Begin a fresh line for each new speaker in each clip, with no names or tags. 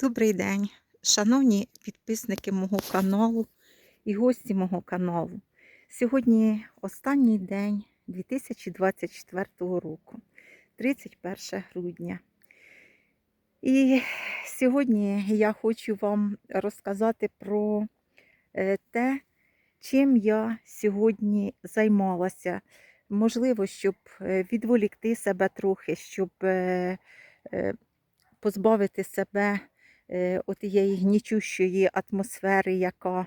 Добрий день, шановні підписники мого каналу і гості мого каналу. Сьогодні останній день 2024 року, 31 грудня. І сьогодні я хочу вам розказати про е, те, чим я сьогодні займалася. Можливо, щоб е, відволікти себе трохи, щоб е, позбавити себе отієї гнічущої атмосфери, яка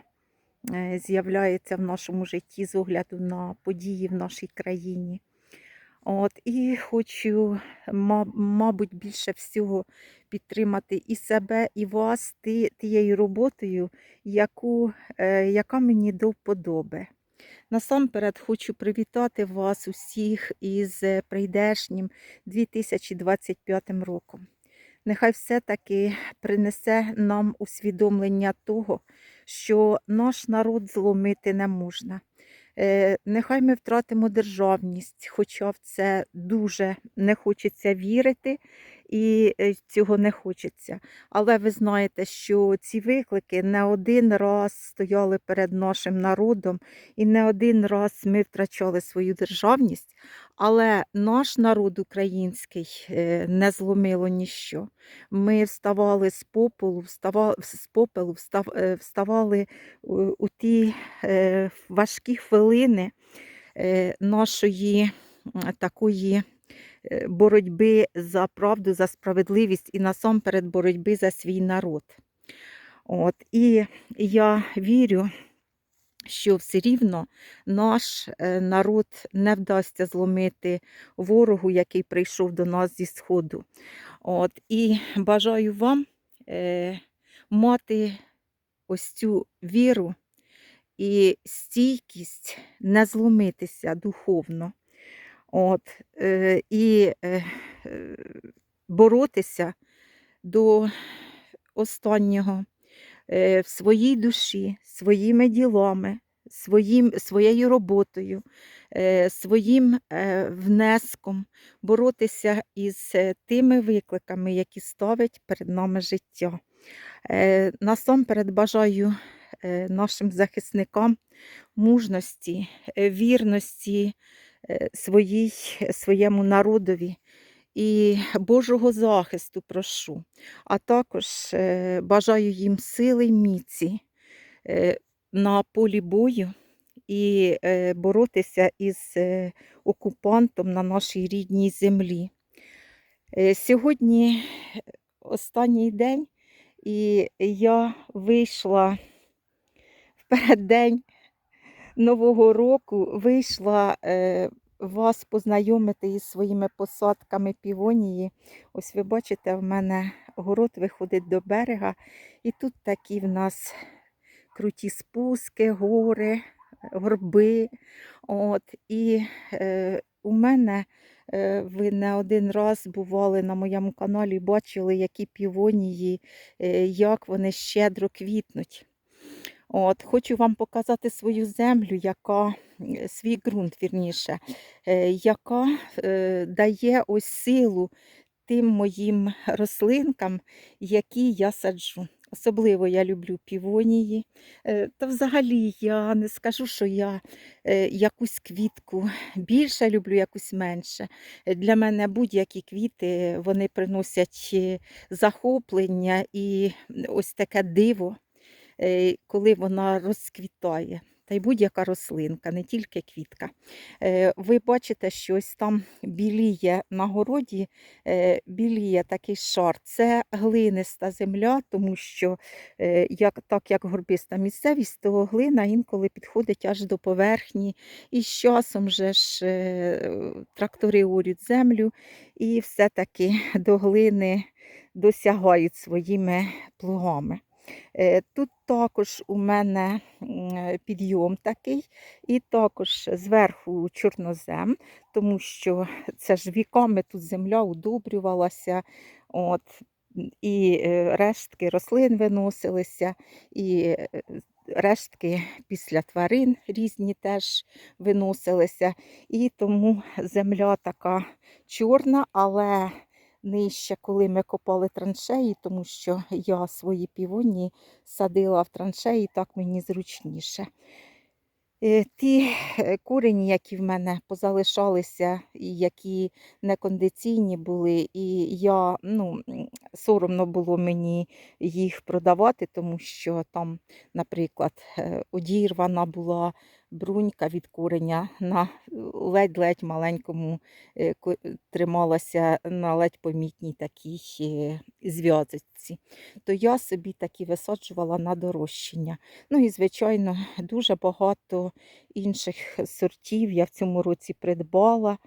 е, з'являється в нашому житті з огляду на події в нашій країні. От, і хочу, мабуть, більше всього підтримати і себе, і вас тією роботою, яку, е, яка мені до вподоби. Насамперед хочу привітати вас усіх із е, прийдешнім 2025 роком. Нехай все-таки принесе нам усвідомлення того, що наш народ зломити не можна. Е, Нехай ми втратимо державність, хоча в це дуже не хочеться вірити і е, цього не хочеться. Але ви знаєте, що ці виклики не один раз стояли перед нашим народом, і не один раз ми втрачали свою державність. Але наш народ український е, не зломило ніщо. Ми вставали з попелу, вставали, з попелу, е, вставали у, ті важкі хвилини нашої такої боротьби за правду, за справедливість і насамперед боротьби за свій народ. От, і я вірю, що все рівно наш е, народ не вдасться зломити ворогу, який прийшов до нас зі Сходу. От, і бажаю вам е, мати ось цю віру і стійкість не зломитися духовно. От, е, і е, боротися до останнього е, в своїй душі, своїми ділами, своїм, своєю роботою, е, своїм е, внеском боротися із е, тими викликами, які ставить перед нами життя. Е, Насамперед бажаю е, нашим захисникам мужності, е, вірності своїй, своєму народові і Божого захисту прошу, а також е, бажаю їм сили й міці е, на полі бою і е, боротися із е, окупантом на нашій рідній землі. Е, Сьогодні останній день, і я вийшла в переддень Нового року, вийшла е, вас познайомити із своїми посадками півонії. Ось ви бачите, в мене город виходить до берега, і тут такі в нас круті спуски, гори, горби. От, і е, у мене е, ви не один раз бували на моєму каналі, бачили, які півонії, е, як вони щедро квітнуть. От, хочу вам показати свою землю, яка е, свій ґрунт, вірніше, е, яка е, дає ось силу тим моїм рослинкам, які я саджу. Особливо я люблю півонії. Е, Та взагалі я не скажу, що я якусь квітку більше люблю, якусь менше. Для мене будь-які квіти вони приносять захоплення і ось таке диво коли вона розквітає. Та й будь-яка рослинка, не тільки квітка. Е, Ви бачите, що там біліє на городі, е, біліє такий шар. Це глиниста земля, тому що е, як, так як горбиста місцевість, то глина інколи підходить аж до поверхні. І з часом же ж е, трактори орють землю і все-таки до глини досягають своїми плугами. Е, Тут також у мене підйом такий, і також зверху чорнозем, тому що це ж віками тут земля удобрювалася. От, і е, рештки рослин виносилися, і е, рештки після тварин різні теж виносилися. І тому земля така чорна, але нижче, коли ми копали траншеї, тому що я свої півоні садила в траншеї, так мені зручніше. Е, Ті е, курені, які в мене позалишалися, і які некондиційні були, і я, ну, соромно було мені їх продавати, тому що там, наприклад, е, одірвана була брунька від куреня на ледь-ледь маленькому е, трималася на ледь помітній такій е, зв'язочці. То я собі такі висаджувала на дорощення. Ну і, звичайно, дуже багато інших сортів я в цьому році придбала.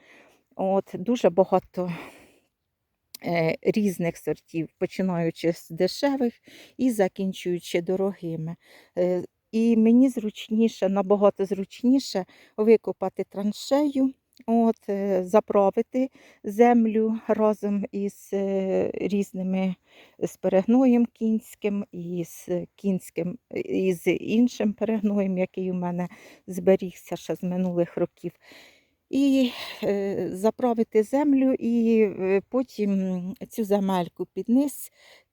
От, дуже багато е, різних сортів, починаючи з дешевих і закінчуючи дорогими. Е, і мені зручніше, набагато зручніше викопати траншею, от, е, заправити землю разом із е, різними з перегноєм кінським, і з кінським, і з іншим перегноєм, який у мене зберігся ще з минулих років. І е, заправити землю, і е, потім цю земельку під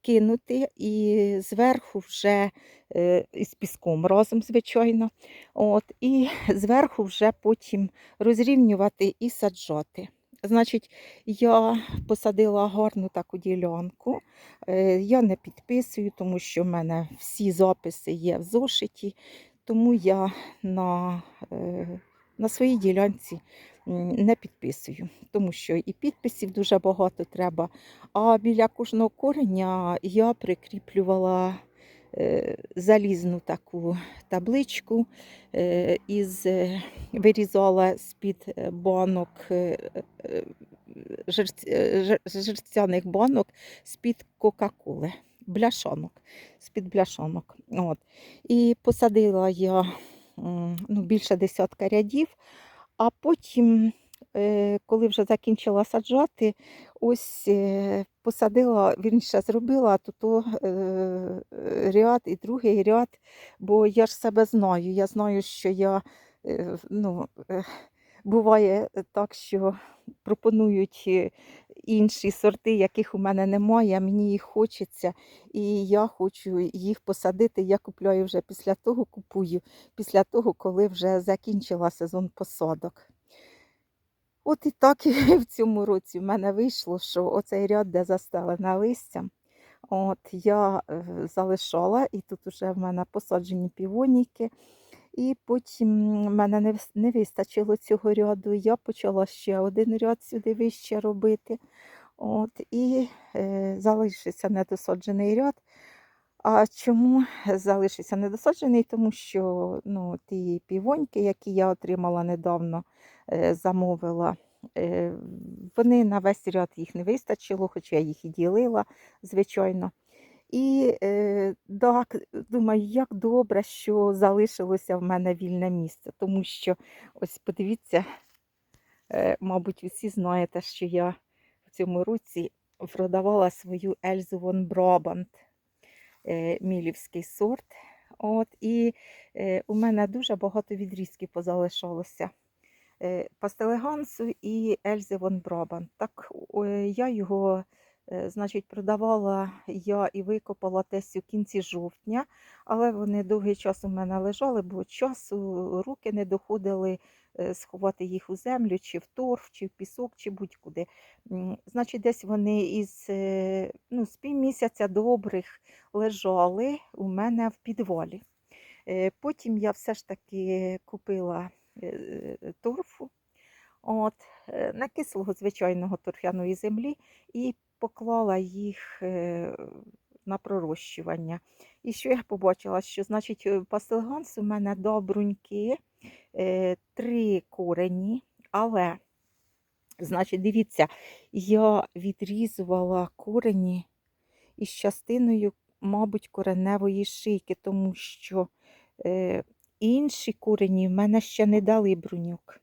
кинути, і зверху вже е, із піском разом, звичайно. От, і зверху вже потім розрівнювати і саджати. Значить, я посадила гарну таку ділянку. Е, Я не підписую, тому що в мене всі записи є в зошиті, тому я на, е, на своїй ділянці не підписую, тому що і підписів дуже багато треба. А біля кожного кореня я прикріплювала е, залізну таку табличку е, із е, вирізала з-під банок жерстяних банок з-під Кока-Коли, бляшанок, з-під бляшанок. От. І посадила я ну, більше десятка рядів, а потім, е, коли вже закінчила саджати, ось посадила, посадила, вірніше зробила тут то, е, ряд і другий ряд, бо я ж себе знаю. Я знаю, що я е, ну, е, буває так, що пропонують е, інші сорти, яких у мене немає, мені їх хочеться, і я хочу їх посадити. Я купляю вже після того, купую після того, коли вже закінчила сезон посадок. От і так і в цьому році в мене вийшло, що оцей ряд, де застелене листям, от я е, залишала, і тут вже в мене посаджені півоніки. І потім мене не, не вистачило цього ряду. Я почала ще один ряд сюди вище робити. От, і е, залишився недосаджений ряд. А чому залишився недосаджений? Тому що ну, ті півоньки, які я отримала недавно, е, замовила, е, вони на весь ряд їх не вистачило, хоч я їх і ділила, звичайно. І е, так, думаю, як добре, що залишилося в мене вільне місце, тому що ось подивіться, е, мабуть, усі знаєте, що я в цьому році продавала свою Ельзу Вон Брабант, е, мілівський сорт. От, і е, у мене дуже багато відрізків позалишалося. Е, Пастелегансу і Ельзи Вон Брабант. Так я його значить, продавала я і викопала десь у кінці жовтня, але вони довгий час у мене лежали, бо часу руки не доходили е, сховати їх у землю, чи в торф, чи в пісок, чи будь-куди. Значить, десь вони із е, ну, з півмісяця добрих лежали у мене в підвалі. Е, Потім я все ж таки купила е, торфу, от, е, накислого звичайного торфяної землі і поклала їх е, на пророщування. І що я побачила? Що значить е, пастилганс у мене добруньки, е, три корені, але, значить, дивіться, я відрізувала корені із частиною, мабуть, кореневої шийки, тому що е, інші корені в мене ще не дали бруньок.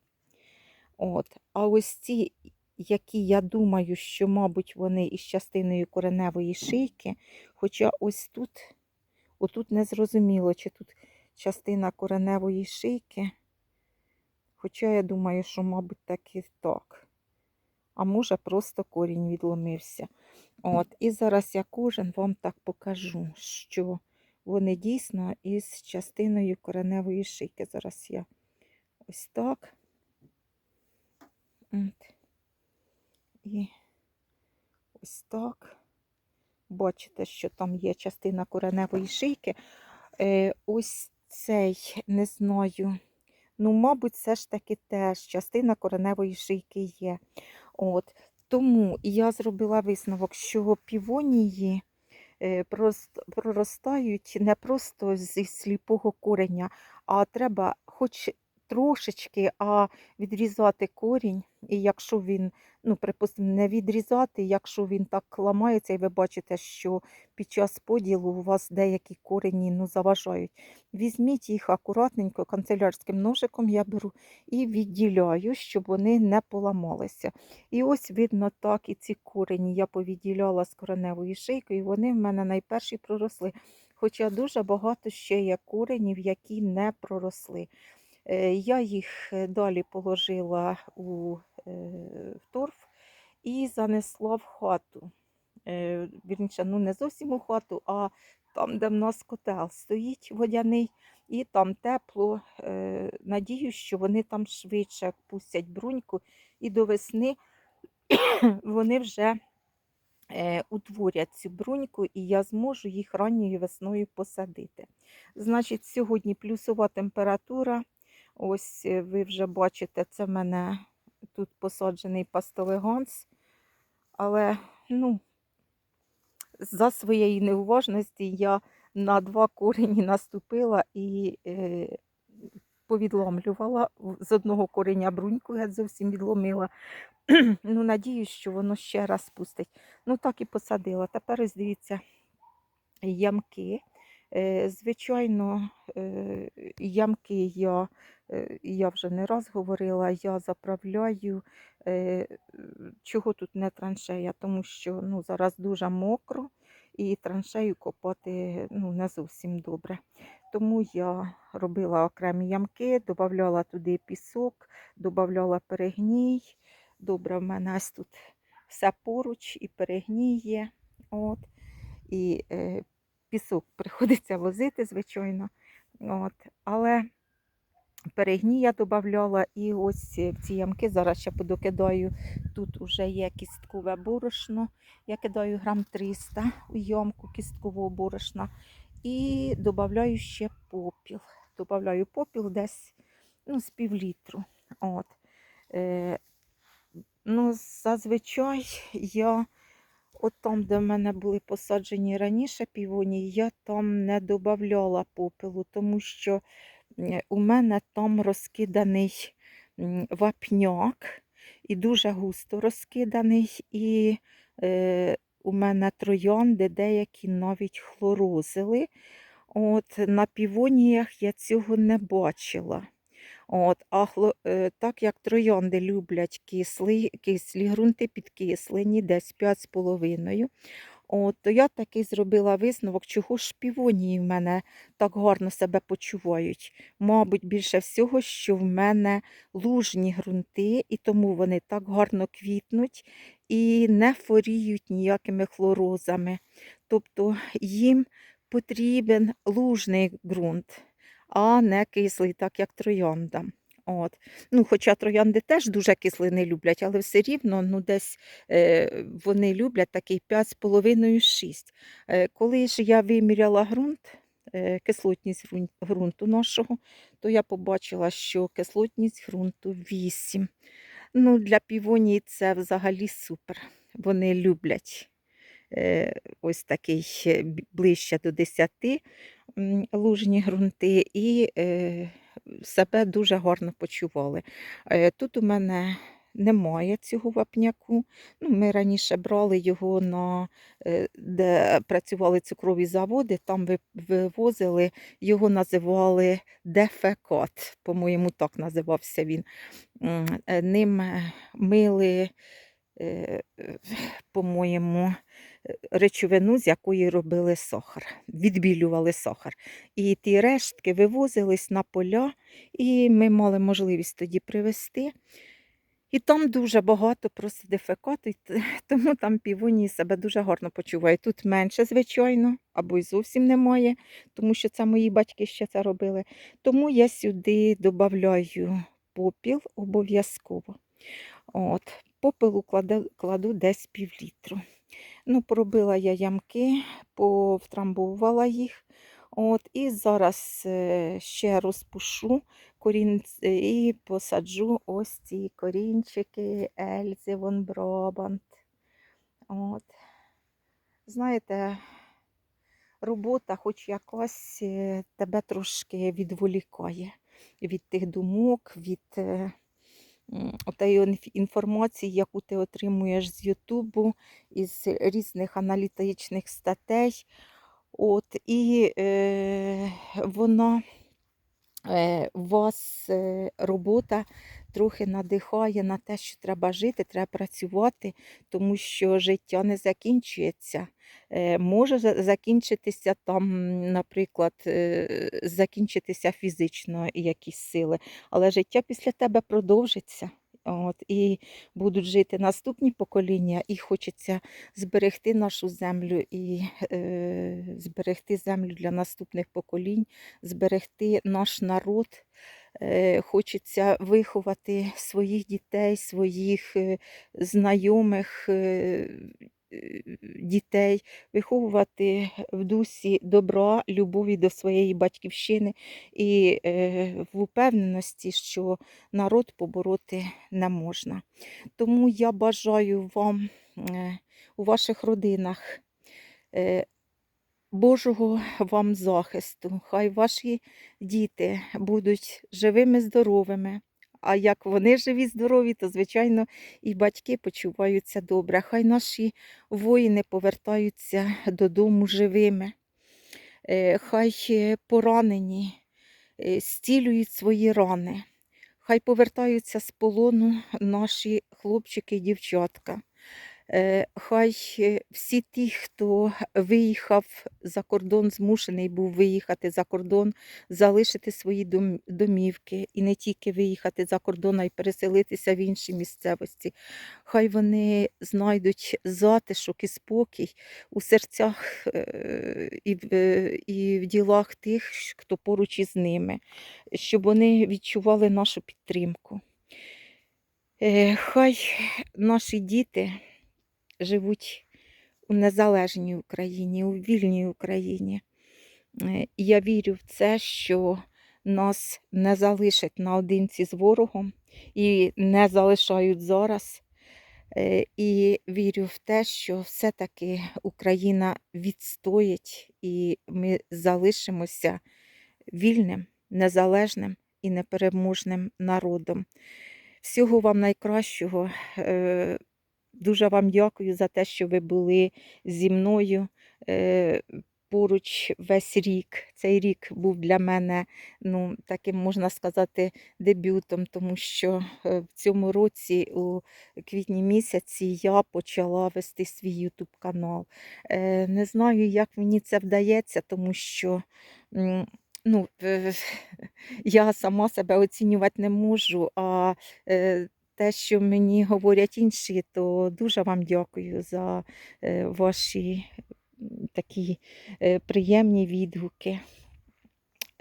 От. А ось ці, які я думаю, що, мабуть, вони із частиною кореневої шийки, хоча ось тут, отут не зрозуміло, чи тут частина кореневої шийки. Хоча я думаю, що, мабуть, так і так. а може просто корінь відломився. От, і зараз я кожен вам так покажу, що вони дійсно із частиною кореневої шийки. Зараз я ось так. От. І ось так. Бачите, що там є частина кореневої шийки. Е, ось цей, не знаю, ну, мабуть, все ж таки теж частина кореневої шийки є. От. Тому я зробила висновок, що півонії е, проростають не просто зі сліпого кореня, а треба хоч трошечки а відрізати корінь. І якщо він, ну, припустимо, не відрізати, якщо він так ламається, і ви бачите, що під час поділу у вас деякі корені ну, заважають. Візьміть їх акуратненько, канцелярським ножиком я беру і відділяю, щоб вони не поламалися. І ось видно так, і ці корені я повідділяла з кореневою шийкою, і вони в мене найперші проросли. Хоча дуже багато ще є коренів, які не проросли. Е, Я їх е, далі положила у е, торф і занесла в хату. Вірніше, ну не зовсім у хату, а там, де в нас котел стоїть водяний, і там тепло. Е, Надію, що вони там швидше пустять бруньку, і до весни вони вже утворять цю бруньку, і я зможу їх ранньою весною посадити. Значить, сьогодні плюсова температура. Ось е, ви вже бачите, це в мене тут посаджений пастелеганс. Але ну, за своєї неуважності я на два корені наступила і е, повідломлювала. З одного кореня бруньку геть зовсім відломила. ну, надіюсь, що воно ще раз пустить. Ну, так і посадила. Тепер ось дивіться ямки. Е, Звичайно, е, ямки я, я вже не раз говорила, я заправляю. е, Чого тут не траншея? Тому що ну, зараз дуже мокро і траншею копати ну, не зовсім добре. Тому я робила окремі ямки, додавала туди пісок, додавала перегній. Добре, в мене тут все поруч, і перегній є. От. І е, пісок приходиться возити, звичайно. От. Але перегній я додавала, і ось в ці ямки зараз ще подокидаю. Тут вже є кісткове борошно. Я кидаю грам 300 у ямку кісткового борошна. І додаю ще попіл. Добавляю попіл десь ну, з півлітру. От. Е, ну, зазвичай я От там, де в мене були посаджені раніше півоні, я там не додавала попелу, тому що у мене там розкиданий вапняк і дуже густо розкиданий. І е, у мене троянди деякі навіть хлорозили. От, на півоніях я цього не бачила. От, а хло, е, так як троянди люблять кислий, кислі ґрунти підкислені, десь 5,5, от, я таки зробила висновок, чого ж півонії в мене так гарно себе почувають. Мабуть, більше всього, що в мене лужні ґрунти, і тому вони так гарно квітнуть і не хворіють ніякими хлорозами. Тобто їм потрібен лужний ґрунт а не кислий, так як троянда. От. Ну, Хоча троянди теж дуже кислини люблять, але все рівно ну, десь е, вони люблять такий 5,5-6. Е, коли ж я виміряла ґрунт, е, кислотність ґрунту нашого, то я побачила, що кислотність ґрунту 8. Ну, для півонії це взагалі супер. Вони люблять е, ось такий е, ближче до 10 лужні ґрунти і е, себе дуже гарно почували. Е, Тут у мене немає цього вапняку. Ну, ми раніше брали його на е, де працювали цукрові заводи, там вивозили, його називали дефекат, по-моєму, так називався він. Е, Ним мили, по-моєму, речовину, з якої робили сахар, відбілювали сахар. І ті рештки вивозились на поля, і ми мали можливість тоді привезти. І там дуже багато просто дефекату, тому там півонії себе дуже гарно почувають. Тут менше, звичайно, або й зовсім немає, тому що це мої батьки ще це робили. Тому я сюди додаю попіл обов'язково. От, кладу, кладу десь пів літру. Ну, поробила я ямки, повтрамбувала їх. От, і зараз е, ще розпушу корінці і посаджу ось ці корінчики Ельзи Вон Брабант. От. Знаєте, робота, хоч якась, е, тебе трошки відволікає від тих думок, від отеї інформації, яку ти отримуєш з Ютубу, із різних аналітичних статей. От, і е, вона е, вас е, робота трохи надихає на те, що треба жити, треба працювати, тому що життя не закінчується. Е, може закінчитися там, наприклад, е, закінчитися фізично якісь сили, але життя після тебе продовжиться. От, і будуть жити наступні покоління, і хочеться зберегти нашу землю і е, зберегти землю для наступних поколінь, зберегти наш народ. Е, хочеться виховати своїх дітей, своїх е, знайомих е, дітей, виховувати в дусі добра, любові до своєї батьківщини і е, в упевненості, що народ побороти не можна. Тому я бажаю вам е, у ваших родинах е, Божого вам захисту. Хай ваші діти будуть живими, здоровими. А як вони живі, здорові, то, звичайно, і батьки почуваються добре. Хай наші воїни повертаються додому живими. Е, Хай е, поранені стілюють свої рани. Хай повертаються з полону наші хлопчики і дівчатка. Е, Хай е, всі ті, хто виїхав за кордон, змушений був виїхати за кордон, залишити свої домівки і не тільки виїхати за кордон, а й переселитися в інші місцевості. Хай вони знайдуть затишок і спокій у серцях е, і в, і в ділах тих, хто поруч із ними, щоб вони відчували нашу підтримку. Хай наші діти живуть у незалежній Україні, у вільній Україні. Е, я вірю в це, що нас не залишать наодинці з ворогом і не залишають зараз. Е, І вірю в те, що все-таки Україна відстоїть і ми залишимося вільним, незалежним і непереможним народом. Всього вам найкращого. Дуже вам дякую за те, що ви були зі мною е, поруч весь рік. Цей рік був для мене, ну, таким можна сказати, дебютом, тому що е, в цьому році, у квітні місяці, я почала вести свій YouTube канал. Е, Не знаю, як мені це вдається, тому що. Ну, я сама себе оцінювати не можу, а те, що мені говорять інші, то дуже вам дякую за е, ваші такі е, приємні відгуки.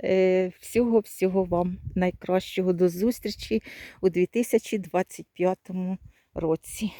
Е, Всього-всього вам найкращого до зустрічі у 2025 році.